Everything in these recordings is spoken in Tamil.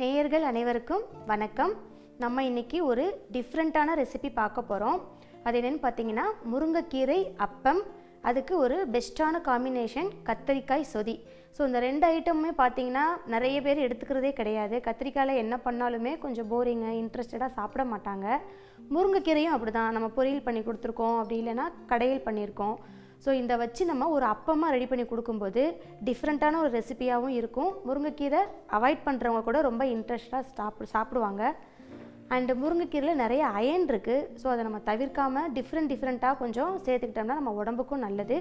நேயர்கள் அனைவருக்கும் வணக்கம். நம்ம இன்னைக்கு ஒரு டிஃப்ரெண்ட்டான ரெசிபி பார்க்க போகிறோம் அது என்னென்னு பார்த்தீங்கன்னா முருங்கைக்கீரை அப்பம் அதுக்கு ஒரு பெஸ்ட்டான காம்பினேஷன் கத்தரிக்காய் சொதி. ஸோ இந்த ரெண்டு ஐட்டமுமே பார்த்தீங்கன்னா நிறைய பேர் எடுத்துக்கிறதே கிடையாது. கத்திரிக்காயில் என்ன பண்ணாலுமே கொஞ்சம் போரிங்கு இன்ட்ரெஸ்டடாக சாப்பிட மாட்டாங்க. முருங்கைக்கீரையும் அப்படி தான் நம்ம பொரியல் பண்ணி கொடுத்துருக்கோம் அப்படி இல்லைன்னா கடையில் பண்ணியிருக்கோம். ஸோ இந்த வச்சு நம்ம ஒரு அப்பமாக ரெடி பண்ணி கொடுக்கும்போது டிஃப்ரெண்ட்டான ஒரு ரெசிபியாகவும் இருக்கும். முருங்கைக்கீரை அவாய்ட் பண்ணுறவங்க கூட ரொம்ப இன்ட்ரெஸ்டாக சாப்பிடு சாப்பிடுவாங்க. அண்டு முருங்கைக்கீரையில் நிறைய அயன் இருக்குது ஸோ அதை நம்ம தவிர்க்காமல் டிஃப்ரெண்ட் டிஃப்ரெண்ட்டாக கொஞ்சம் சேர்த்துக்கிட்டோம்னா நம்ம உடம்புக்கும் நல்லது.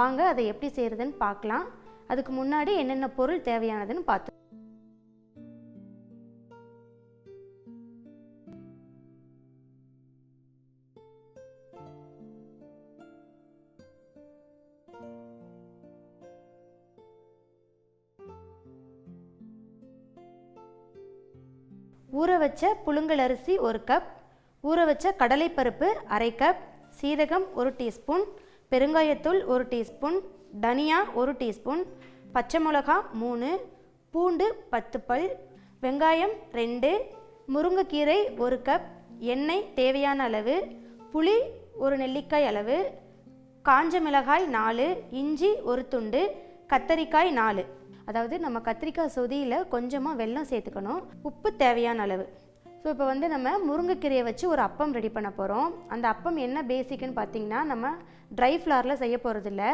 வாங்க அதை எப்படி செய்கிறதுன்னு பார்க்கலாம். அதுக்கு முன்னாடி என்னென்ன பொருள் தேவையானதுன்னு பார்த்து ஊற வச்ச புழுங்கல் அரிசி ஒரு கப் ஊற வச்ச கடலைப்பருப்பு அரை கப் சீரகம் ஒரு டீஸ்பூன் பெருங்காயத்தூள் ஒரு டீஸ்பூன் தனியா ஒரு டீஸ்பூன் பச்சை மிளகா மூணு பூண்டு பத்து பல் வெங்காயம் ரெண்டு முருங்கைக்கீரை ஒரு கப் எண்ணெய் தேவையான அளவு புளி ஒரு நெல்லிக்காய் அளவு காஞ்ச மிளகாய் நாலு இஞ்சி ஒரு துண்டு கத்தரிக்காய் நாலு. அதாவது நம்ம கத்திரிக்காய் சொதியில் கொஞ்சமாக வெல்லம் சேர்த்துக்கணும். உப்பு தேவையான அளவு. ஸோ இப்போ வந்து நம்ம முருங்கைக்கீரையை வச்சு ஒரு அப்பம் ரெடி பண்ண போகிறோம் அந்த அப்பம் என்ன பேசிக்குன்னு பார்த்தீங்கன்னா நம்ம ட்ரை ஃப்ளாரில் செய்ய போகிறதில்ல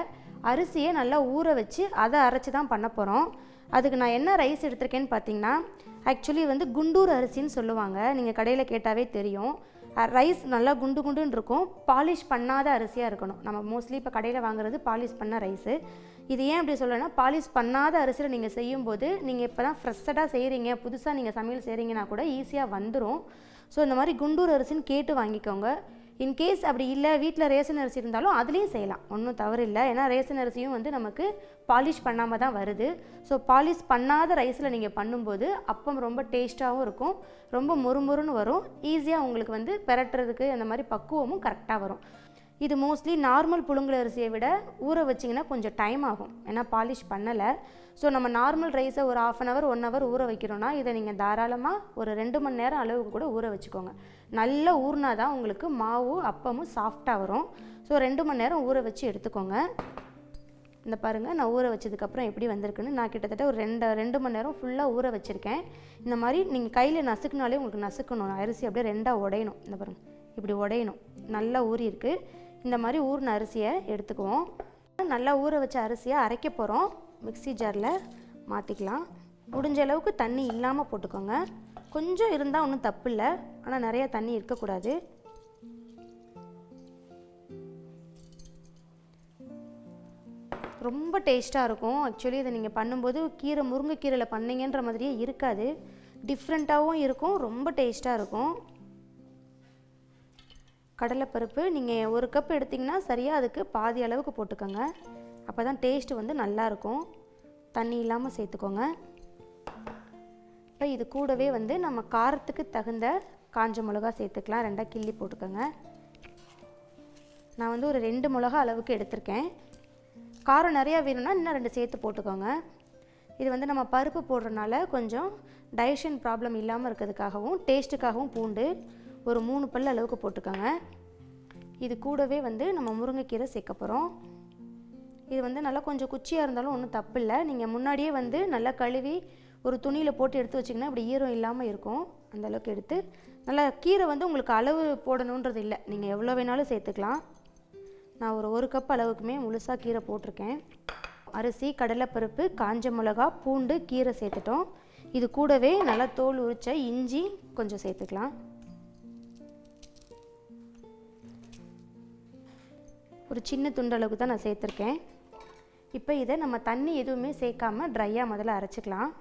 அரிசியை நல்லா ஊற வச்சு அதை அரைச்சி தான் பண்ண போகிறோம் அதுக்கு நான் என்ன ரைஸ் எடுத்திருக்கேன்னு பார்த்தீங்கன்னா ஆக்சுவலி வந்து குண்டூர் அரிசின்னு சொல்லுவாங்க. நீங்கள் கடையில் கேட்டாவே தெரியும். ரைஸ் நல்லா குண்டு குண்டுன்னு இருக்கும். பாலிஷ் பண்ணாத அரிசியாக இருக்கணும். நம்ம மோஸ்ட்லி இப்போ கடையில் வாங்குறது பாலிஷ் பண்ண ரைஸு இது ஏன் அப்படி சொல்லணும்னா பாலிஷ் பண்ணாத அரிசியில் நீங்கள் செய்யும்போது நீங்கள் இப்போ தான் ஃப்ரெஷ்ஷாக செய்கிறீங்க புதுசாக நீங்கள் சமையல் செய்கிறீங்கன்னா கூட ஈஸியாக வந்துடும் ஸோ இந்த மாதிரி குண்டூர் அரிசின்னு கேட்டு வாங்கிக்கோங்க. இன்கேஸ் அப்படி இல்லை வீட்டில் ரேஷன் அரிசி இருந்தாலும் அதுலேயும் செய்யலாம். ஒன்றும் தவறு இல்லை ஏன்னா ரேஷன் அரிசியும் வந்து நமக்கு பாலிஷ் பண்ணாமல் தான் வருது. ஸோ பாலிஷ் பண்ணாத ரைஸில் நீங்கள் பண்ணும்போது அப்பம் ரொம்ப டேஸ்ட்டாகவும் இருக்கும். ரொம்ப மொறுமொறுன்னு வரும். ஈஸியாக உங்களுக்கு வந்து பெரட்டுறதுக்கு அந்த மாதிரி பக்குவமும் கரெக்டாக வரும். இது மோஸ்ட்லி நார்மல் புழுங்கல் அரிசியை விட ஊற வச்சிங்கன்னா கொஞ்சம் டைம் ஆகும். ஏன்னா பாலிஷ் பண்ணலை. ஸோ நம்ம நார்மல் ரைஸை ஒரு half an hour one hour ஊற வைக்கிறோன்னா இதை நீங்கள் தாராளமாக ஒரு ரெண்டு மணி நேரம் அளவுக்கு கூட ஊற வச்சுக்கோங்க. நல்லா ஊறினா தான் உங்களுக்கு மாவு அப்பமும் சாஃப்டாக வரும். ஸோ ரெண்டு மணி நேரம் ஊற வச்சு எடுத்துக்கோங்க. இந்த பாருங்கள் நான் ஊற வச்சதுக்கப்புறம் எப்படி வந்திருக்குன்னு. நான் கிட்டத்தட்ட ஒரு ரெண்டு ரெண்டு மணி நேரம் ஃபுல்லாக ஊற வச்சுருக்கேன். இந்த மாதிரி நீங்கள் கையில் நசுக்குனாலே உங்களுக்கு நசுக்கணும். அரிசி அப்படியே ரெண்டாக உடையணும். இந்த பாருங்கள் இப்படி உடையணும். நல்லா ஊறிருக்கு இந்த மாதிரி ஊறின அரிசியை எடுத்துக்குவோம். நல்லா ஊற வச்ச அரிசியை அரைக்க போகிறோம் மிக்ஸி ஜாரில் மாற்றிக்கலாம் முடிஞ்ச அளவுக்கு தண்ணி இல்லாமல் போட்டுக்கோங்க. கொஞ்சம் இருந்தால் ஒன்றும் தப்பு இல்லை. ஆனால் நிறைய தண்ணி இருக்கக்கூடாது. ரொம்ப டேஸ்ட்டாக இருக்கும். ஆக்சுவலி இதை நீங்கள் பண்ணும்போது கீரை முருங்கைக்கீரையில் பண்ணீங்கன்ற மாதிரியே இருக்காது. டிஃப்ரெண்ட்டாகவும் இருக்கும். ரொம்ப டேஸ்ட்டாக இருக்கும். கடலைப்பருப்பு நீங்கள் ஒரு கப் எடுத்திங்கன்னா சரியாக அதுக்கு பாதி அளவுக்கு போட்டுக்கோங்க. அப்போ தான் டேஸ்ட்டு வந்து நல்லாயிருக்கும். தண்ணி இல்லாமல் சேர்த்துக்கோங்க. இப்போ இது கூடவே வந்து நம்ம காரத்துக்கு தகுந்த காஞ்ச மிளகா சேர்த்துக்கலாம். ரெண்டாக கிள்ளி போட்டுக்கோங்க. நான் வந்து ஒரு ரெண்டு மிளகா அளவுக்கு எடுத்திருக்கேன். காரம் நிறையா வேணும்னா இன்னும் ரெண்டு சேர்த்து போட்டுக்கோங்க. இது வந்து நம்ம பருப்பு போடுறதுனால கொஞ்சம் டைஜஷன் ப்ராப்ளம் இல்லாமல் இருக்கிறதுக்காகவும் டேஸ்ட்டுக்காகவும் பூண்டு ஒரு மூணு பல் அளவுக்கு போட்டுக்கோங்க. இது கூடவே வந்து நம்ம முருங்கைக்கீரை சேர்க்க போகிறோம் இது வந்து நல்லா கொஞ்சம் குச்சியாக இருந்தாலும் ஒன்றும் தப்பு இல்லை. நீங்கள் முன்னாடியே வந்து நல்லா கழுவி ஒரு துணியில் போட்டு எடுத்து வச்சிங்கன்னா இப்படி ஈரம் இல்லாமல் இருக்கும். அந்த அளவுக்கு எடுத்து நல்லா கீரை வந்து உங்களுக்கு அளவு போடணுன்றது இல்லை. நீங்கள் எவ்வளோ வேணாலும் சேர்த்துக்கலாம். நான் ஒரு ஒரு கப் அளவுக்குமே முழுசாக கீரை போட்டிருக்கேன். அரிசி கடலைப்பருப்பு காஞ்ச மிளகா பூண்டு கீரை சேர்த்துட்டோம். இது கூடவே நல்லா தோல் உரித்த இஞ்சி கொஞ்சம் சேர்த்துக்கலாம். ஒரு சின்ன துண்டு அளவுக்கு தான் நான் சேர்த்துருக்கேன். இப்போ இதை நம்ம தண்ணி எதுவுமே சேர்க்காம ட்ரையாக முதல்ல அரைச்சிக்கலாம்.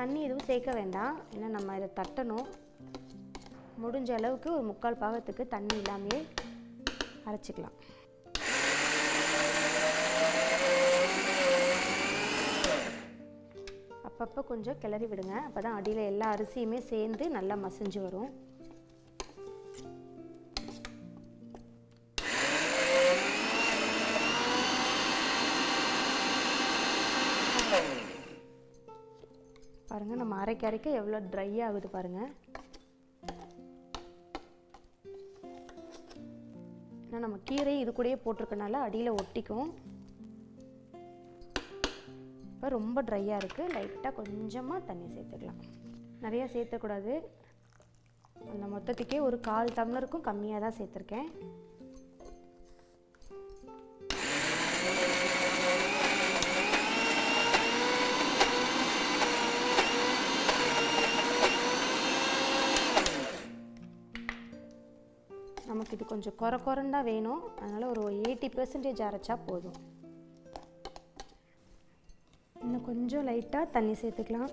தண்ணி எதுவும் சேர்க்க வேண்டாம். ஏன்னா நம்ம இதை தட்டணும். முடிஞ்ச அளவுக்கு ஒரு முக்கால் பாகத்துக்கு தண்ணி இல்லாமையே அரைச்சிக்கலாம். அப்பப்போ கொஞ்சம் கிளறி விடுங்க. அப்போ தான் அடியில் எல்லா அரிசியுமே சேர்ந்து நல்லா மசிஞ்சு வரும். பாருங்கள் நம்ம அரைக்க அரைக்க எவ்வளோ ட்ரை ஆகுது பாருங்கள் ஏன்னா நம்ம கீரை இது கூடயே போட்டிருக்கனால அடியில் ஒட்டிக்கும். இப்போ ரொம்ப ட்ரையாக இருக்குது லைட்டாக கொஞ்சமாக தண்ணி சேர்த்துக்கலாம். நிறையா சேர்த்தக்கூடாது. அந்த மொத்தத்துக்கே ஒரு கால் டம்ளருக்கும் கம்மியாக தான் சேர்த்துருக்கேன். இது கொஞ்சம் குறை குறைன்னு வேணும். அதனால் ஒரு எயிட்டி பெர்சன்டேஜ் அரைச்சா போதும். இன்னும் கொஞ்சம் லைட்டாக தண்ணி சேர்த்துக்கலாம்.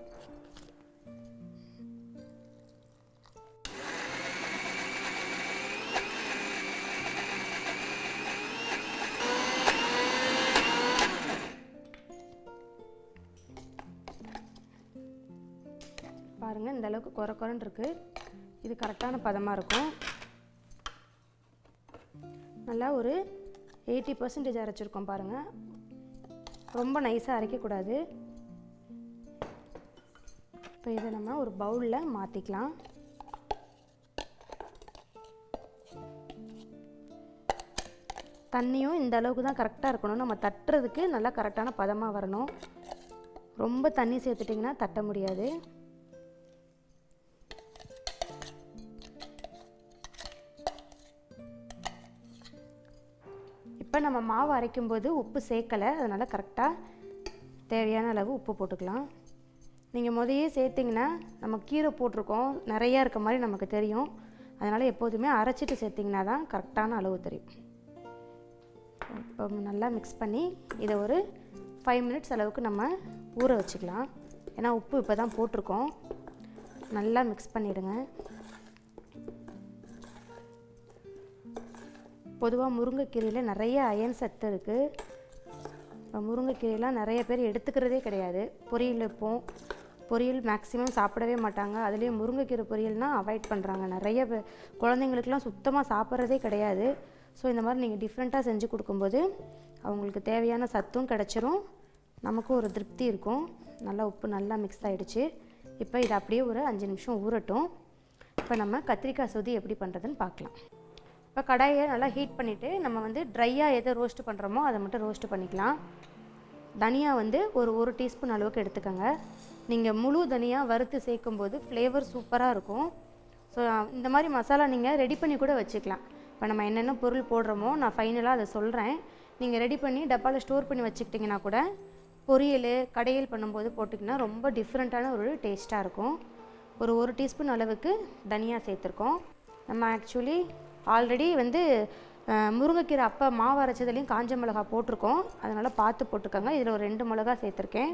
பாருங்கள் இந்தளவுக்கு குறை குறைன்னு இருக்குது இது கரெக்டான பதமாக இருக்கும். நல்லா ஒரு எயிட்டி பர்சன்டேஜ் அரைச்சிருக்கோம் பாருங்கள் ரொம்ப நைஸாக அரைக்கக்கூடாது. இப்போ இதை நம்ம ஒரு பவுலில் மாற்றிக்கலாம் தண்ணியும் இந்த அளவுக்கு தான் கரெக்டாக இருக்கணும். நம்ம தட்டுறதுக்கு நல்லா கரெக்டான பதமாக வரணும். ரொம்ப தண்ணி சேர்த்துட்டிங்கன்னா தட்ட முடியாது. இப்போ நம்ம மாவு அரைக்கும்போது உப்பு சேர்க்கலை அதனால் கரெக்டாக தேவையான அளவு உப்பு போட்டுக்கலாம். நீங்கள் முதையே சேர்த்திங்கன்னா நம்ம கீரை போட்டிருக்கோம் நிறையா இருக்க மாதிரி நமக்கு தெரியும். அதனால் எப்போதுமே அரைச்சிட்டு சேர்த்திங்கன்னா தான் கரெக்டான அளவு தெரியும். இப்போ நல்லா மிக்ஸ் பண்ணி இதை ஒரு ஃபைவ் மினிட்ஸ் அளவுக்கு நம்ம ஊற வச்சுக்கலாம். ஏன்னா உப்பு இப்போ தான் போட்டிருக்கோம். நல்லா மிக்ஸ் பண்ணிவிடுங்க பொதுவாக முருங்கைக்கீரையில் நிறைய அயன் சத்து இருக்குது இப்போ முருங்கைக்கீரையெலாம் நிறைய பேர் எடுத்துக்கிறதே கிடையாது. பொரியல் வைப்போம். பொரியல் மேக்ஸிமம் சாப்பிடவே மாட்டாங்க. அதுலேயும் முருங்கைக்கீரை பொரியல்னால் அவாய்ட் பண்ணுறாங்க நிறைய பே- குழந்தைங்களுக்குலாம் சுத்தமாக சாப்பிட்றதே கிடையாது. ஸோ இந்த மாதிரி நீங்கள் டிஃப்ரெண்ட்டாக செஞ்சு கொடுக்கும்போது அவங்களுக்கு தேவையான சத்தும் கிடச்சிரும். நமக்கும் ஒரு திருப்தி இருக்கும். நல்லா உப்பு நல்லா மிக்ஸ் ஆகிடுச்சு இப்போ இது அப்படியே ஒரு அஞ்சு நிமிஷம் ஊறட்டும். இப்போ நம்ம கத்திரிக்காய் சொதி எப்படி பண்ணுறதுன்னு பார்க்கலாம். இப்போ கடாயை நல்லா ஹீட் பண்ணிவிட்டு நம்ம வந்து ட்ரையாக எதை ரோஸ்ட் பண்ணுறோமோ அதை மட்டும் ரோஸ்ட் பண்ணிக்கலாம். தனியா வந்து ஒரு ஒரு டீஸ்பூன் அளவுக்கு எடுத்துக்கோங்க. நீங்கள் முழு தனியாக வறுத்து சேர்க்கும்போது ஃப்ளேவர் சூப்பராக இருக்கும். ஸோ இந்த மாதிரி மசாலா நீங்கள் ரெடி பண்ணி கூட வச்சுக்கலாம். இப்போ நம்ம என்னென்ன பொருள் போடுறோமோ நான் ஃபைனலாக அதை சொல்கிறேன் நீங்கள் ரெடி பண்ணி டப்பாவில் ஸ்டோர் பண்ணி வச்சுக்கிட்டிங்கன்னா கூட பொரியல் கடையல் பண்ணும்போது போட்டிங்கன்னா ரொம்ப டிஃப்ரெண்ட்டான ஒரு டேஸ்ட்டாக இருக்கும். ஒரு ஒரு டீஸ்பூன் அளவுக்கு தனியாக சேர்த்துருக்கோம். நம்ம ஆக்சுவலி ஆல்ரெடி வந்து முருங்கைக்கீரை அப்போ மாவு அரைச்சதுலேயும் காஞ்ச மிளகா போட்டிருக்கோம். அதனால் பார்த்து போட்டுக்கோங்க இதில் ஒரு ரெண்டு மிளகா சேர்த்துருக்கேன்.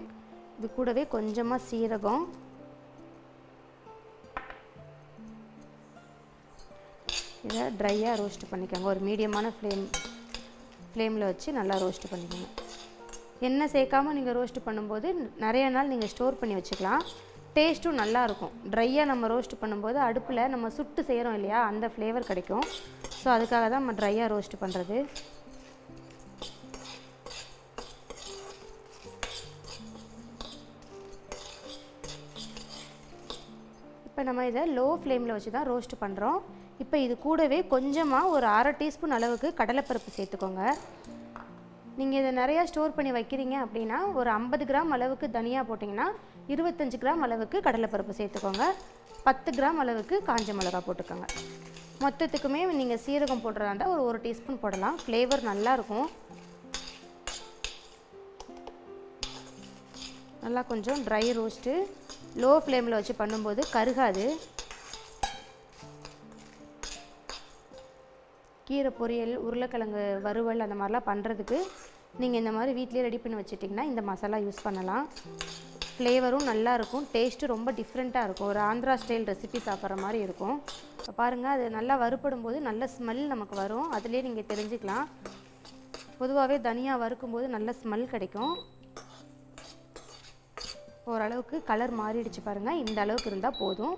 இது கூடவே கொஞ்சமாக சீரகம். இதை ட்ரையாக ரோஸ்ட் பண்ணிக்கோங்க. ஒரு மீடியமான ஃப்ளேம் ஃப்ளேமில் வச்சு நல்லா ரோஸ்ட் பண்ணிக்கோங்க. எண்ணெய் சேர்க்காம நீங்கள் ரோஸ்ட் பண்ணும்போது நிறைய நாள் நீங்கள் ஸ்டோர் பண்ணி வச்சுக்கலாம். டேஸ்ட்டும் நல்லாயிருக்கும். ட்ரையாக நம்ம ரோஸ்ட் பண்ணும்போது அடுப்பில் நம்ம சுட்டு செய்கிறோம் இல்லையா அந்த ஃப்ளேவர் கிடைக்கும். ஸோ அதுக்காக தான் நம்ம ட்ரையாக ரோஸ்ட் பண்ணுறது. இப்போ நம்ம இதை லோ ஃப்ளேமில் வச்சு தான் ரோஸ்ட் பண்ணுறோம். இப்போ இது கூடவே கொஞ்சமாக ஒரு அரை டீஸ்பூன் அளவுக்கு கடலைப்பருப்பு சேர்த்துக்கோங்க. நீங்கள் இதை நிறையா ஸ்டோர் பண்ணி வைக்கிறீங்க அப்படின்னா ஒரு ஐம்பது கிராம் அளவுக்கு தனியாக போட்டிங்கன்னா இருபத்தஞ்சு கிராம் அளவுக்கு கடலைப்பருப்பு சேர்த்துக்கோங்க. பத்து கிராம் அளவுக்கு காஞ்ச மிளகா போட்டுக்கோங்க. மொத்தத்துக்குமே நீங்கள் சீரகம் போடுறதா இருந்தால் ஒரு ஒரு டீஸ்பூன் போடலாம். ஃப்ளேவர் நல்லாயிருக்கும் நல்லா கொஞ்சம் ட்ரை ரோஸ்ட்டு லோ ஃப்ளேமில் வச்சு பண்ணும்போது கருகாது. கீரை பொரியல் உருளைக்கிழங்கு வறுவல் அந்த மாதிரிலாம் பண்ணுறதுக்கு நீங்கள் இந்த மாதிரி வீட்லேயே ரெடி பண்ணி வச்சிட்டிங்கன்னா இந்த மசாலா யூஸ் பண்ணலாம். ஃப்ளேவரும் நல்லாயிருக்கும். டேஸ்ட்டு ரொம்ப டிஃப்ரெண்ட்டாக இருக்கும். ஒரு ஆந்திரா ஸ்டைல் ரெசிபி சாப்பிட்ற மாதிரி இருக்கும். இப்போ பாருங்கள் அது நல்லா வறுப்படும் போது நல்ல ஸ்மெல் நமக்கு வரும். அதுலேயே நீங்கள் தெரிஞ்சுக்கலாம். பொதுவாகவே தனியாக வறுக்கும்போது நல்ல ஸ்மெல் கிடைக்கும். ஓரளவுக்கு கலர் மாறிடுச்சு பாருங்கள் இந்த அளவுக்கு இருந்தால் போதும்.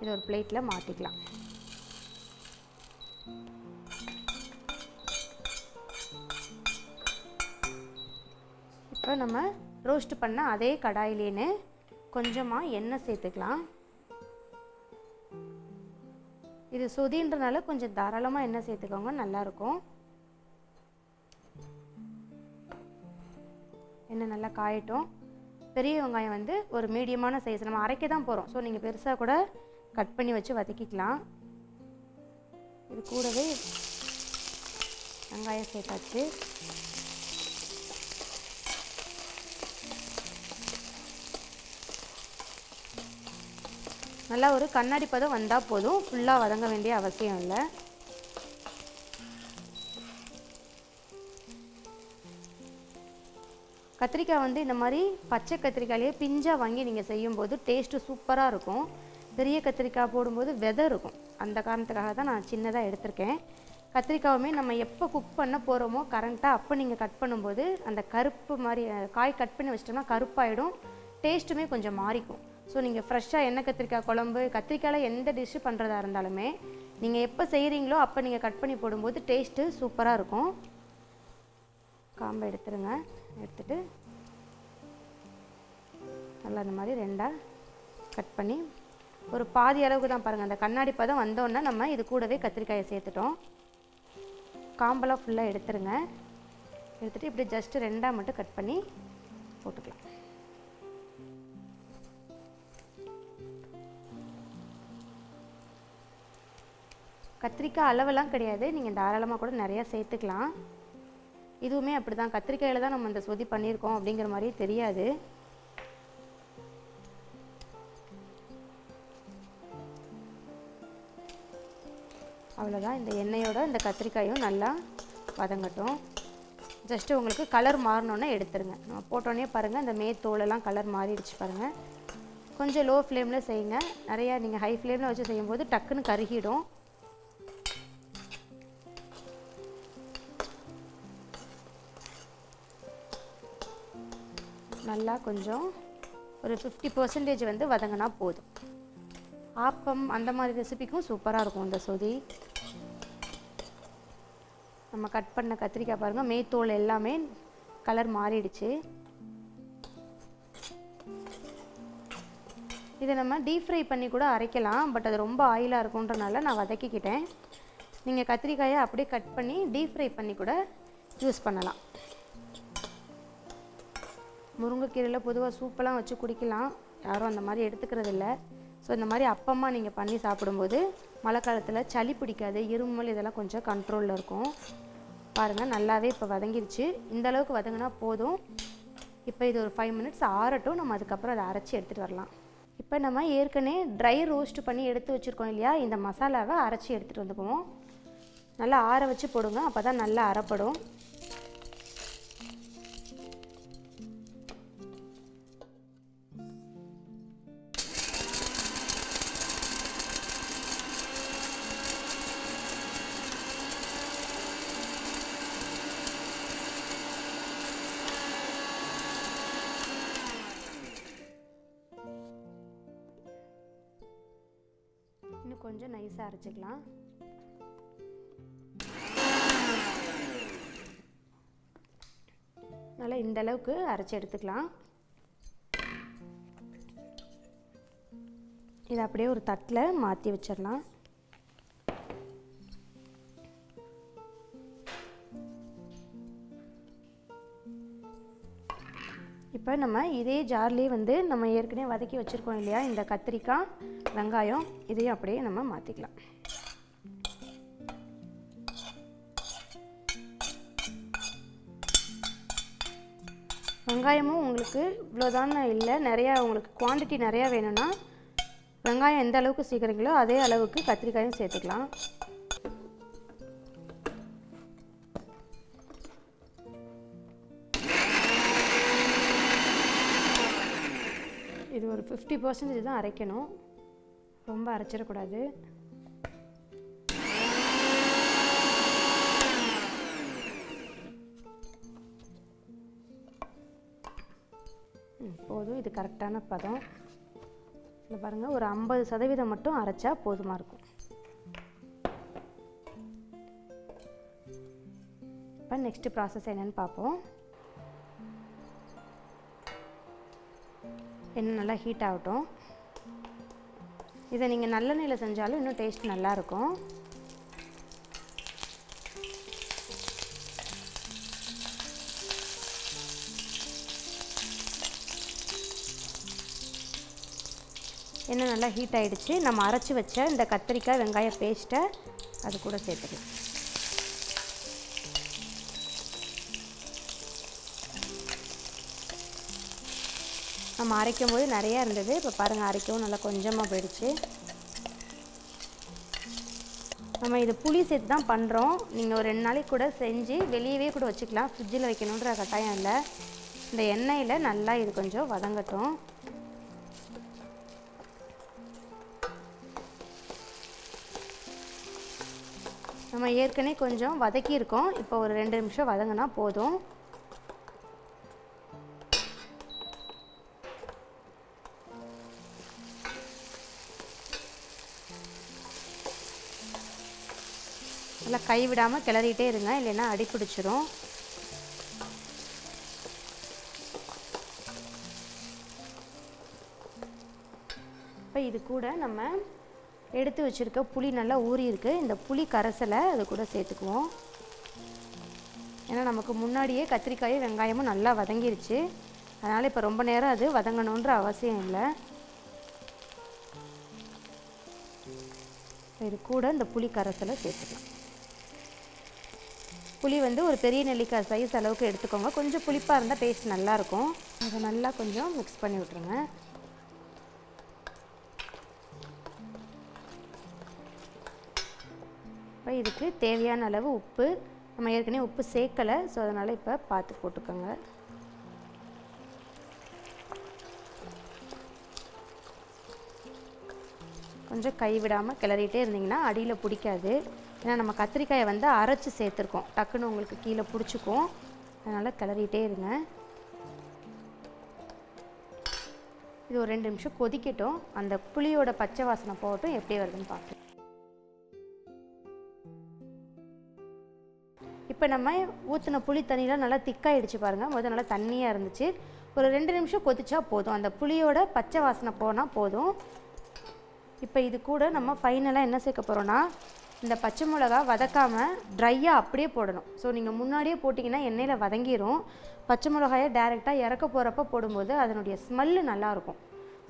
இது ஒரு பிளேட்டில் மாற்றிக்கலாம் இப்போ நம்ம ரோஸ்ட் பண்ண அதே கடாயிலேன்னு கொஞ்சமாக எண்ணெய் சேர்த்துக்கலாம். இது சொதின்றனால கொஞ்சம் தாராளமாக எண்ணெய் சேர்த்துக்கோங்க நல்லாயிருக்கும். எண்ணெய் நல்லா காயட்டும். பெரிய வெங்காயம் வந்து ஒரு மீடியமான சைஸ் நம்ம அரைக்க தான் போகிறோம் ஸோ நீங்கள் பெருசாக கூட கட் பண்ணி வச்சு வதக்கிக்கலாம். இது கூடவே வெங்காயம் சேர்த்தாச்சு. நல்லா ஒரு கண்ணாடி பதம் வந்தால் போதும். ஃபுல்லாக வதங்க வேண்டிய அவசியம் இல்லை. கத்திரிக்காய் வந்து இந்த மாதிரி பச்சை கத்திரிக்காயிலே பிஞ்சாக வாங்கி நீங்கள் செய்யும்போது டேஸ்ட்டு சூப்பராக இருக்கும். பெரிய கத்திரிக்காய் போடும்போது விதை இருக்கும். அந்த காரணத்துக்காக தான் நான் சின்னதாக எடுத்திருக்கேன். கத்திரிக்காவுமே நம்ம எப்போ குக் பண்ண போகிறோமோ கரெண்ட்டாக அப்போ நீங்கள் கட் பண்ணும்போது அந்த கருப்பு மாதிரி காய் கட் பண்ணி வச்சிட்டோம்னா கருப்பாயிடும். டேஸ்ட்டுமே கொஞ்சம் மாறிக்கும். ஸோ நீங்கள் ஃப்ரெஷ்ஷாக எண்ணெய் கத்திரிக்காய் குழம்பு கத்திரிக்காயில் எந்த டிஷ்ஷு பண்ணுறதா இருந்தாலுமே நீங்கள் எப்போ செய்கிறீங்களோ அப்போ நீங்கள் கட் பண்ணி போடும்போது டேஸ்ட்டு சூப்பராக இருக்கும். காம்பை எடுத்துருங்க. எடுத்துட்டு நல்லா இந்த மாதிரி ரெண்டாக கட் பண்ணி ஒரு பாதி அளவுக்கு தான் பாருங்கள் அந்த கண்ணாடி பதம் வந்தோன்னே நம்ம இது கூடவே கத்திரிக்காயை சேர்த்துட்டோம். காம்பெல்லாம் ஃபுல்லாக எடுத்துருங்க. எடுத்துகிட்டு இப்படி ஜஸ்ட்டு ரெண்டாக மட்டும் கட் பண்ணி போட்டுக்கலாம். கத்திரிக்காய் அளவெல்லாம் கிடையாது. நீங்கள் தாராளமாக கூட நிறையா சேர்த்துக்கலாம். இதுவுமே அப்படி தான் கத்திரிக்காயில் தான் நம்ம இந்த சொதி பண்ணியிருக்கோம் அப்படிங்கிற மாதிரியே தெரியாது. அவ்வளோதான் இந்த எண்ணெயோட இந்த கத்திரிக்காயும் நல்லா வதங்கட்டும். ஜஸ்ட்டு உங்களுக்கு கலர் மாறினோன்னே எடுத்துருங்க. நம்ம போட்டோன்னே பாருங்கள் இந்த மேத்தோலெல்லாம் கலர் மாறிடுச்சு பாருங்கள் கொஞ்சம் லோ ஃப்ளேமில் செய்யுங்க. நிறையா நீங்கள் ஹை ஃப்ளேமில் வச்சு செய்யும்போது டக்குன்னு கருகிடும். நல்லா கொஞ்சம் ஒரு ஃபிஃப்டி பர்சன்டேஜ் வந்து வதங்கினா போதும். ஆப்பம் அந்த மாதிரி ரெசிபிக்கும் சூப்பராக இருக்கும் இந்த சொதி. நம்ம கட் பண்ண கத்திரிக்காய் பாருங்கள் மேத்தோல் எல்லாமே கலர் மாறிடுச்சு. இதை நம்ம டீப் ஃப்ரை பண்ணி கூட அரைக்கலாம் பட் அது ரொம்ப ஆயிலாக இருக்குன்றனால நான் வதக்கிக்கிட்டேன். நீங்கள் கத்திரிக்காயை அப்படியே கட் பண்ணி டீப் ஃப்ரை பண்ணி கூட யூஸ் பண்ணலாம். முருங்கைக்கீரையில் பொதுவாக சூப்பெல்லாம் வச்சு குடிக்கலாம். யாரும் அந்த மாதிரி எடுத்துக்கிறது இல்லை ஸோ இந்த மாதிரி அப்பமாக நீங்கள் பண்ணி சாப்பிடும்போது மழை காலத்தில் சளி பிடிக்காது இருமல் இதெல்லாம் கொஞ்சம் கண்ட்ரோலில் இருக்கும். பாருங்கள் நல்லாவே இப்போ வதங்கிருச்சு. இந்த அளவுக்கு வதங்கினா போதும். இப்போ இது ஒரு ஃபைவ் மினிட்ஸ் ஆறட்டும். நம்ம அதுக்கப்புறம் அதை அரைச்சி எடுத்துகிட்டு வரலாம். இப்போ நம்ம ஏற்கனவே ட்ரை ரோஸ்ட் பண்ணி எடுத்து வச்சுருக்கோம் இல்லையா? இந்த மசாலாவை அரைச்சி எடுத்துகிட்டு வந்துக்குவோம். நல்லா ஆற வச்சு போடுங்க. அப்போ தான் நல்லா அரைப்படும். கொஞ்சம் நைஸாக அரைச்சிக்கலாம். நல்லா இந்த அளவுக்கு அரைச்சி எடுத்துக்கலாம். இதை அப்படியே ஒரு தட்டில் மாற்றி வச்சிடலாம். இப்போ நம்ம இதே ஜார்லேயே வந்து நம்ம ஏற்கனவே வதக்கி வச்சுருக்கோம் இல்லையா? இந்த கத்திரிக்காய் வெங்காயம் இதையும் அப்படியே நம்ம மாற்றிக்கலாம் வெங்காயமும் உங்களுக்கு இவ்வளோதான் இல்லை. நிறையா உங்களுக்கு குவாண்டிட்டி நிறையா வேணும்னா வெங்காயம் எந்த அளவுக்கு சீக்கிரங்களோ அதே அளவுக்கு கத்திரிக்காயும் சேர்த்துக்கலாம். இது ஒரு ஃபிஃப்டி பர்சன்டேஜ் தான் அரைக்கணும். ரொம்ப அரைச்சிடக்கூடாது. போதும். இது கரெக்டான பதம். இதில் பாருங்கள் ஒரு ஐம்பது சதவீதம் மட்டும் அரைச்சா போதுமாக இருக்கும். இப்போ நெக்ஸ்ட்டு ப்ராசஸ் என்னென்னு பார்ப்போம். எண்ணெய் நல்லா ஹீட் ஆகட்டும். இதை நீங்கள் நல்லெண்ணெயில் செஞ்சாலும் இன்னும் டேஸ்ட் நல்லாயிருக்கும். எண்ணெய் நல்லா ஹீட் ஆகிடுச்சு நம்ம அரைச்சி வச்ச இந்த கத்திரிக்காய் வெங்காய பேஸ்ட்டை அது கூட சேர்த்துக்கலாம். நம்ம அரைக்கும் போது நிறையா இருந்தது. இப்போ பாருங்கள் அரைக்கவும் நல்லா கொஞ்சமாக போயிடுச்சு. நம்ம இது புளி சேர்த்து தான் பண்ணுறோம் நீங்கள் ஒரு ரெண்டு நாளைக்கு கூட செஞ்சு வெளியவே கூட வச்சுக்கலாம். ஃப்ரிட்ஜில் வைக்கணுன்ற கட்டாயம் இல்லை. இந்த எண்ணெயில் நல்லா இது கொஞ்சம் வதங்கட்டும். நம்ம ஏற்கனவே கொஞ்சம் வதக்கியிருக்கோம். இப்போ ஒரு ரெண்டு நிமிஷம் வதங்கினா போதும். நல்லா கை விடாமல் கிளறிட்டே இருங்க இல்லைன்னா அடி பிடிச்சிரும். இப்போ இது கூட நம்ம எடுத்து வச்சுருக்க புளி நல்லா ஊறி இருக்கு. இந்த புளி கரைசலை அது கூட சேர்த்துக்குவோம். ஏன்னா நமக்கு முன்னாடியே கத்திரிக்காயும் வெங்காயமும் நல்லா வதங்கிருச்சு. அதனால் இப்போ ரொம்ப நேரம் அது வதங்கணுன்ற அவசியம் இல்லை. இது கூட இந்த புளி கரைசலை சேர்த்துக்கலாம். புளி வந்து ஒரு பெரிய நெல்லிக்காய் சைஸ் அளவுக்கு எடுத்துக்கோங்க. கொஞ்சம் புளிப்பாக இருந்தால் டேஸ்ட் நல்லாயிருக்கும். அதை நல்லா கொஞ்சம் மிக்ஸ் பண்ணி விட்ருங்க இப்போ இதுக்கு தேவையான அளவு உப்பு. நம்ம ஏற்கனவே உப்பு சேர்க்கலை ஸோ அதனால் இப்போ பார்த்து போட்டுக்கோங்க. கொஞ்சம் கை விடாமல் கிளறிட்டே இருந்தீங்கன்னா அடியில் பிடிக்காது. ஏன்னா நம்ம கத்திரிக்காயை வந்து அரைச்சி சேர்த்துருக்கோம். டக்குன்னு உங்களுக்கு கீழே பிடிச்சிக்கும். அதனால் கிளறிட்டே இருங்க. இது ஒரு ரெண்டு நிமிஷம் கொதிக்கட்டும். அந்த புளியோட பச்சை வாசனை போகட்டும். எப்படி வருதுன்னு பார்க்கலாம் இப்போ நம்ம ஊற்றின புளி தண்ணியெலாம் நல்லா திக்காயிடுச்சு பாருங்கள் முதல் நல்லா தண்ணியாக இருந்துச்சு. ஒரு ரெண்டு நிமிஷம் கொதிச்சா போதும். அந்த புளியோட பச்சை வாசனை போனால் போதும். இப்போ இது கூட நம்ம ஃபைனலாக என்ன சேர்க்க போகிறோன்னா இந்த பச்சை மிளகா வதக்காமல் ட்ரையாக அப்படியே போடணும். ஸோ நீங்கள் முன்னாடியே போட்டிங்கன்னா எண்ணெயில் வதங்கிடும் பச்சை மிளகாயை டேரெக்டாக இறக்க போகிறப்ப போடும்போது அதனுடைய ஸ்மெல்லு நல்லாயிருக்கும்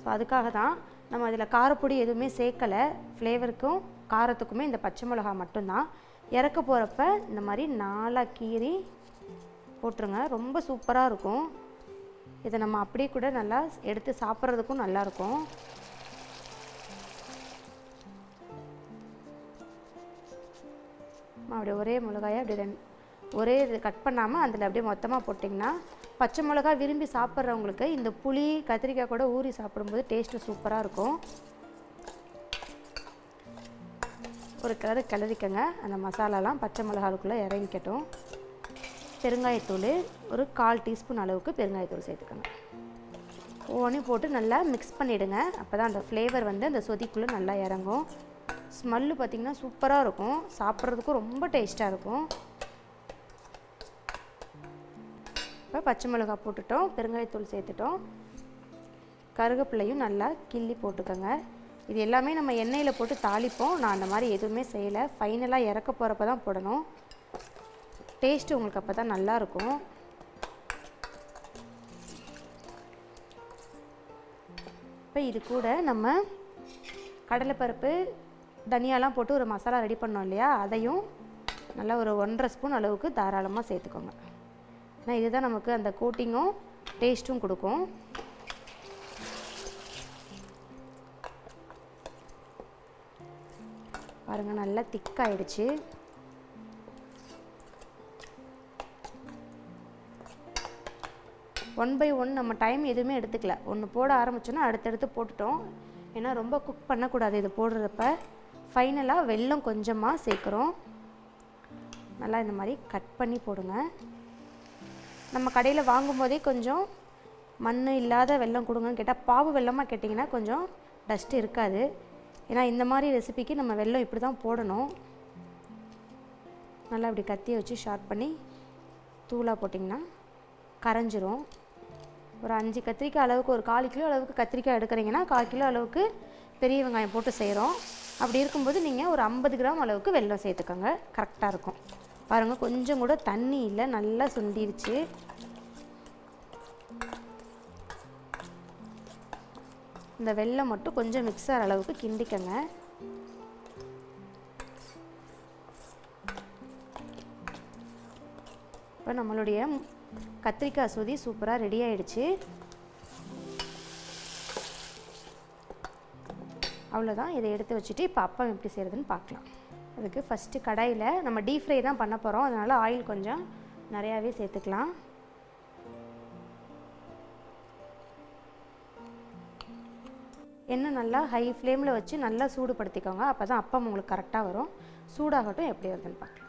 ஸோ அதுக்காக தான் நம்ம அதில் காரப்பொடி எதுவுமே சேர்க்கலை. ஃப்ளேவருக்கும் காரத்துக்குமே இந்த பச்சை மிளகா மட்டும்தான். இறக்க போகிறப்ப இந்த மாதிரி நாலாக கீறி போட்டுருங்க. ரொம்ப சூப்பராக இருக்கும். இதை நம்ம அப்படியே கூட நல்லா எடுத்து சாப்பிட்றதுக்கும் நல்லாயிருக்கும் அப்படியே ஒரே மிளகாயை அப்படி ரெண்டு ஒரே இது கட் பண்ணாமல் அதில் அப்படியே மொத்தமாக போட்டிங்கன்னா பச்சை மிளகா விரும்பி சாப்பிட்றவங்களுக்கு இந்த புளி கத்திரிக்காய் கூட ஊறி சாப்பிடும்போது டேஸ்ட்டு சூப்பராக இருக்கும். ஒரு கிளறு கிளறிக்கங்க. அந்த மசாலாலாம் பச்சை மிளகாவுக்குள்ளே இறங்கிக்கட்டும். பெருங்காயத்தூள் ஒரு கால் டீஸ்பூன் அளவுக்கு பெருங்காயத்தூள் சேர்த்துக்கோங்க. ஒவ்வொன்றையும் போட்டு நல்லா மிக்ஸ் பண்ணிவிடுங்க அப்போ தான் அந்த ஃப்ளேவர் வந்து அந்த சொதிக்குள்ளே நல்லா இறங்கும். ஸ்மெல்லு பார்த்திங்கன்னா சூப்பராக இருக்கும். சாப்பிட்றதுக்கும் ரொம்ப டேஸ்ட்டாக இருக்கும். இப்போ பச்சை மிளகாய் போட்டுட்டோம். பெருங்காயத்தூள் சேர்த்துட்டோம். கருகப்பிள்ளையும் நல்லா கிள்ளி போட்டுக்கோங்க. இது எல்லாமே நம்ம எண்ணெயில் போட்டு தாளிப்போம். நான் அந்த மாதிரி எதுவுமே செய்யலை. ஃபைனலாக இறக்க போகிறப்ப தான் போடணும். டேஸ்ட்டு உங்களுக்கு அப்போ தான் நல்லாயிருக்கும் இப்போ இது கூட நம்ம கடலைப்பருப்பு தனியாலாம் போட்டு ஒரு மசாலா ரெடி பண்ணோம் இல்லையா அதையும் நல்லா ஒரு ஒன்றரை ஸ்பூன் அளவுக்கு தாராளமாக சேர்த்துக்கோங்க. ஏன்னா இதுதான் நமக்கு அந்த கோட்டிங்கும் டேஸ்ட்டும் கொடுக்கும். பாருங்கள் நல்லா திக்காயிடுச்சு ஒன் பை ஒன் நம்ம டைம் எதுவுமே எடுத்துக்கல. ஒன்று போட ஆரம்பிச்சோன்னா அடுத்தடுத்து போட்டுட்டோம். ஏன்னா ரொம்ப குக் பண்ணக்கூடாது இது போடுறப்ப. ஃபைனலாக வெல்லம் கொஞ்சமாக சேர்க்குறோம். நல்லா இந்த மாதிரி கட் பண்ணி போடுங்க. நம்ம கடையில் வாங்கும்போதே கொஞ்சம் மண் இல்லாத வெல்லம் கொடுங்கன்னு கேட்டால் பாவு வெல்லமாக கேட்டிங்கன்னா கொஞ்சம் டஸ்ட் இருக்காது. ஏன்னா இந்த மாதிரி ரெசிபிக்கு நம்ம வெல்லம் இப்படி தான் போடணும். நல்லா இப்படி கத்தியை வச்சு ஷார்ப் பண்ணி தூளாக போட்டிங்கன்னா கரைஞ்சிரும். ஒரு அஞ்சு கத்திரிக்காய் அளவுக்கு ஒரு கால் கிலோ அளவுக்கு கத்திரிக்காய் எடுக்கிறீங்கன்னா கால் கிலோ அளவுக்கு பெரிய வெங்காயம் போட்டு செய்கிறோம் அப்படி இருக்கும்போது நீங்கள் ஒரு ஐம்பது கிராம் அளவுக்கு வெல்லம் சேர்த்துக்கோங்க. கரெக்டாக இருக்கும். பாருங்கள் கொஞ்சம் கூட தண்ணி இல்லை நல்லா சுண்டிருச்சு. இந்த வெள்ளம் மட்டும் கொஞ்சம் மிக்ஸ் அளவுக்கு கிண்டிக்கங்க. இப்போ நம்மளுடைய கத்திரிக்காய் சுதி சூப்பராக ரெடி ஆயிடுச்சு. அவ்வளோதான் இதை எடுத்து வச்சுட்டு இப்போ அப்பம் எப்படி செய்கிறதுன்னு பார்க்கலாம். அதுக்கு ஃபஸ்ட்டு கடாயில் நம்ம டீப் ஃப்ரை தான் பண்ண போகிறோம் அதனால் ஆயில் கொஞ்சம் நிறையாவே சேர்த்துக்கலாம். எண்ணெய் நல்லா ஹை ஃப்ளேமில் வச்சு நல்லா சூடுபடுத்திக்கோங்க. அப்போ தான் அப்பம் உங்களுக்கு கரெக்டாக வரும். சூடாகட்டும் எப்படி வருதுன்னு பார்க்கலாம்.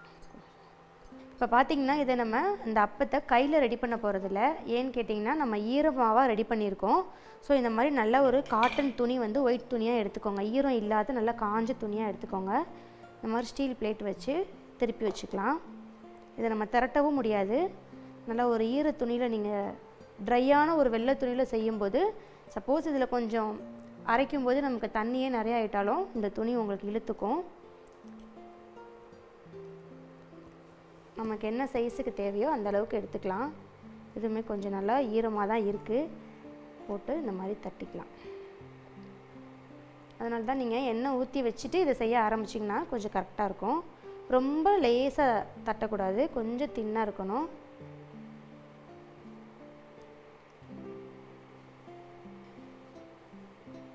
இப்போ பார்த்திங்கன்னா இதை நம்ம இந்த அப்பத்தை கையில் ரெடி பண்ண போகிறதில்ல ஏன்னு கேட்டிங்கன்னா நம்ம ஈரமாவாக ரெடி பண்ணியிருக்கோம். ஸோ இந்த மாதிரி நல்ல ஒரு காட்டன் துணி வந்து ஒயிட் துணியாக எடுத்துக்கோங்க. ஈரம் இல்லாத நல்லா காஞ்ச துணியாக எடுத்துக்கோங்க. இந்த மாதிரி ஸ்டீல் பிளேட் வச்சு திருப்பி வச்சுக்கலாம். இதை நம்ம திரட்டவும் முடியாது. நல்லா ஒரு ஈர துணியில் நீங்கள் ட்ரையான ஒரு வெள்ளை துணியில் செய்யும்போது சப்போஸ் இதில் கொஞ்சம் அரைக்கும் போது நமக்கு தண்ணியே நிறையா ஆயிட்டாலும் இந்த துணி உங்களுக்கு இழுத்துக்கும். நமக்கு என்ன சைஸுக்கு தேவையோ அந்த அளவுக்கு எடுத்துக்கலாம். இதுவுமே கொஞ்சம் நல்லா ஈரமாக தான் இருக்குது போட்டு இந்த மாதிரி தட்டிக்கலாம். அதனால தான் நீங்கள் எண்ணெய் ஊற்றி வச்சுட்டு இதை செய்ய ஆரம்பிச்சிங்கன்னா கொஞ்சம் கரெக்டாக இருக்கும். ரொம்ப லேசாக தட்டக்கூடாது. கொஞ்சம் தின்னாக இருக்கணும்.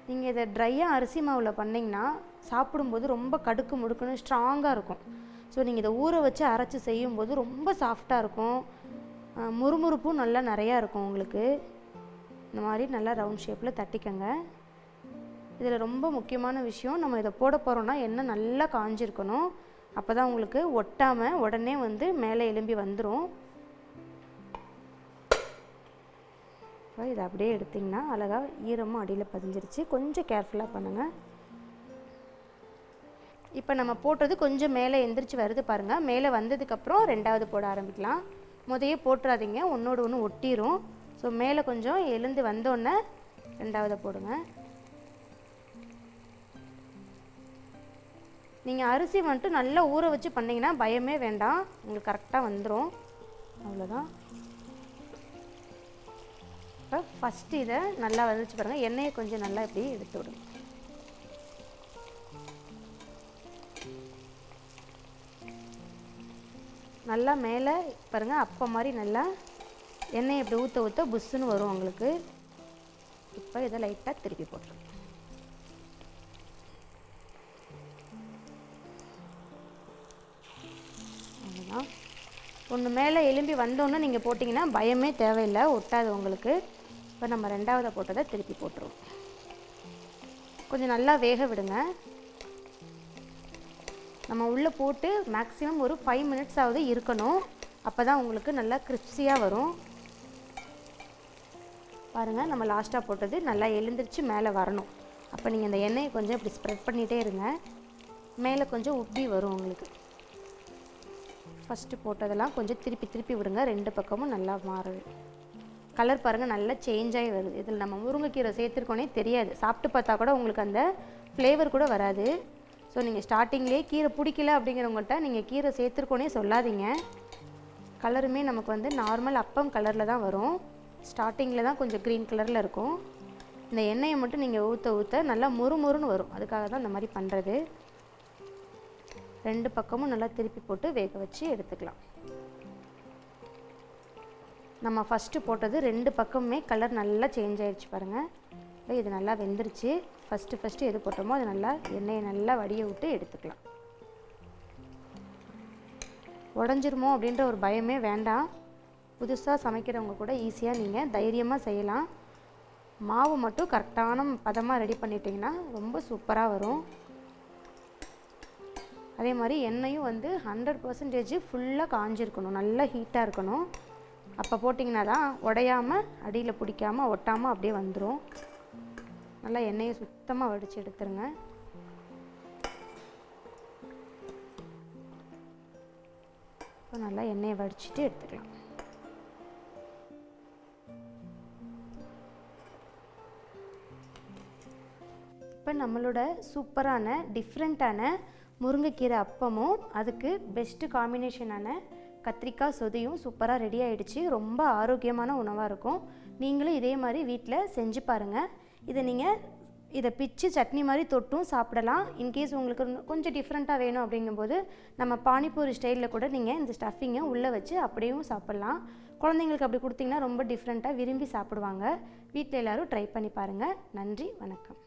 நீங்கள் இதை ட்ரையாக அரிசி மாவில் பண்ணிங்கன்னா சாப்பிடும்போது ரொம்ப கடுக்கு முடுக்குன்னு ஸ்ட்ராங்காக இருக்கும். ஸோ நீங்கள் இதை ஊற வச்சு அரைச்சி செய்யும்போது ரொம்ப சாஃப்டாக இருக்கும். முறுமுறுப்பும் நல்லா நிறையா இருக்கும் உங்களுக்கு. இந்த மாதிரி நல்லா ரவுண்ட் ஷேப்பில் தட்டிக்கங்க. இதில் ரொம்ப முக்கியமான விஷயம் நம்ம இதை போட போகிறோன்னா எண்ணெய் நல்லா காஞ்சிருக்கணும். அப்போ தான் உங்களுக்கு ஒட்டாமல் உடனே வந்து மேலே எலும்பி வந்துடும் இப்போ இதை அப்படியே எடுத்திங்கன்னா அழகாக ஈரமும் அடியில் பதிஞ்சிருச்சு. கொஞ்சம் கேர்ஃபுல்லாக பண்ணுங்கள் இப்போ நம்ம போட்டது கொஞ்சம் மேலே எந்திரிச்சு வருது பாருங்கள் மேலே வந்ததுக்கப்புறம் ரெண்டாவது போட ஆரம்பிக்கலாம். முதையே போட்டுறாதீங்க. ஒன்றோடு ஒன்று ஒட்டிரும். ஸோ மேலே கொஞ்சம் எழுந்து வந்தோடனே ரெண்டாவதை போடுங்க. நீங்கள் அரிசி வந்துட்டு நல்லா ஊற வச்சு பண்ணிங்கன்னா பயமே வேண்டாம். உங்களுக்கு கரெக்டாக வந்துடும் அவ்வளோதான் இப்போ ஃபஸ்ட்டு இதை நல்லா வந்துச்சு பாருங்கள் எண்ணெயை கொஞ்சம் நல்லா இப்படி எடுத்து விடுங்க. நல்லா மேலே பாருங்கள் அப்போ மாதிரி நல்லா எண்ணெய் இப்படி ஊற்ற ஊற்ற புஷ்ஷுன்னு வரும் உங்களுக்கு. இப்போ இதை லைட்டாக திருப்பி போட்டுருங்க அவ்வளோதான் ஒன்று மேலே எலும்பி வந்தோன்னே நீங்கள் போட்டிங்கன்னா பயமே தேவையில்லை ஒட்டாது உங்களுக்கு. இப்போ நம்ம ரெண்டாவதை போட்டதை திருப்பி போட்டுருவோம். கொஞ்சம் நல்லா வேக விடுங்க. நம்ம உள்ளே போட்டு மேக்ஸிமம் ஒரு ஃபைவ் மினிட்ஸ் ஆகுது இருக்கணும். அப்போ தான் உங்களுக்கு நல்லா கிறிஸ்பியாக வரும். பாருங்கள் நம்ம லாஸ்ட்டாக போட்டது நல்லா எழுந்திரிச்சு மேலே வரணும். அப்போ நீங்கள் இந்த எண்ணெயை கொஞ்சம் இப்படி ஸ்ப்ரெட் பண்ணிகிட்டே இருங்க. மேலே கொஞ்சம் உப்பி வரும் உங்களுக்கு. ஃபஸ்ட்டு போட்டதெல்லாம் கொஞ்சம் திருப்பி திருப்பி விடுங்க. ரெண்டு பக்கமும் நல்லா மாறுது கலர் பாருங்கள் நல்லா சேஞ்ச் ஆகி வருது. இதில் நம்ம முருங்கைக்கீரை சேர்த்துருக்கோனே தெரியாது. சாப்பிட்டு பார்த்தா கூட உங்களுக்கு அந்த ஃப்ளேவர் கூட வராது. ஸோ நீங்கள் ஸ்டார்டிங்லேயே கீரை பிடிக்கல அப்படிங்கிறவங்கள்ட்ட நீங்கள் கீரை சேர்த்துருக்கோனே சொல்லாதீங்க. கலருமே நமக்கு வந்து நார்மல் அப்பம் கலரில் தான் வரும். ஸ்டார்டிங்கில் தான் கொஞ்சம் க்ரீன் கலரில் இருக்கும். இந்த எண்ணெயை மட்டும் நீங்கள் ஊற்ற ஊற்ற நல்லா முறுமுறுன்னு வரும். அதுக்காக தான் இந்த மாதிரி பண்ணுறது ரெண்டு பக்கமும் நல்லா திருப்பி போட்டு வேக வச்சு எடுத்துக்கலாம். நம்ம ஃபஸ்ட்டு போட்டது ரெண்டு பக்கமுமே கலர் நல்லா சேஞ்ச் ஆயிடுச்சு பாருங்கள் இது நல்லா வெந்துருச்சு. ஃபஸ்ட்டு ஃபஸ்ட்டு எது போட்டோமோ அது நல்லா எண்ணெயை நல்லா வடிய விட்டு எடுத்துக்கலாம். உடஞ்சிருமோ அப்படின்ற ஒரு பயமே வேண்டாம். புதுசாக சமைக்கிறவங்க கூட ஈஸியாக நீங்கள் தைரியமாக செய்யலாம். மாவு மட்டும் கரெக்டான பதமாக ரெடி பண்ணிட்டீங்கன்னா ரொம்ப சூப்பராக வரும். அதே மாதிரி எண்ணெயும் வந்து ஹண்ட்ரட் பர்சன்டேஜ் ஃபுல்லாக காஞ்சிருக்கணும். நல்லா ஹீட்டாக இருக்கணும். அப்போ போட்டிங்கன்னா தான் உடையாமல் அடியில் பிடிக்காமல் ஒட்டாமல் அப்படியே வந்துடும் நல்லா எண்ணெயை சுத்தமாக வடித்து எடுத்துருங்க. இப்போ நல்லா எண்ணெயை வடிச்சிட்டு எடுத்துக்கலாம். இப்போ நம்மளோட சூப்பரான டிஃப்ரெண்ட்டான முருங்கைக்கீரை அப்பமும் அதுக்கு பெஸ்ட்டு காம்பினேஷனான கத்திரிக்காய் சொதியும் சூப்பராக ரெடி ஆகிடுச்சு ரொம்ப ஆரோக்கியமான உணவாக இருக்கும். நீங்களும் இதே மாதிரி வீட்டில் செஞ்சு பாருங்கள் இதை நீங்கள் இதை பிச்சு சட்னி மாதிரி தொட்டும் சாப்பிடலாம். இன்கேஸ் உங்களுக்கு கொஞ்சம் டிஃப்ரெண்ட்டாக வேணும் அப்படிங்கும்போது நம்ம பானிபூரி ஸ்டைலில் கூட நீங்கள் இந்த ஸ்டஃபிங்கை உள்ளே வச்சு அப்படியும் சாப்பிட்லாம். குழந்தைங்களுக்கு அப்படி கொடுத்தீங்கன்னா ரொம்ப டிஃப்ரெண்ட்டாக விரும்பி சாப்பிடுவாங்க. வீட்டில் எல்லோரும் ட்ரை பண்ணி பாருங்கள் நன்றி வணக்கம்.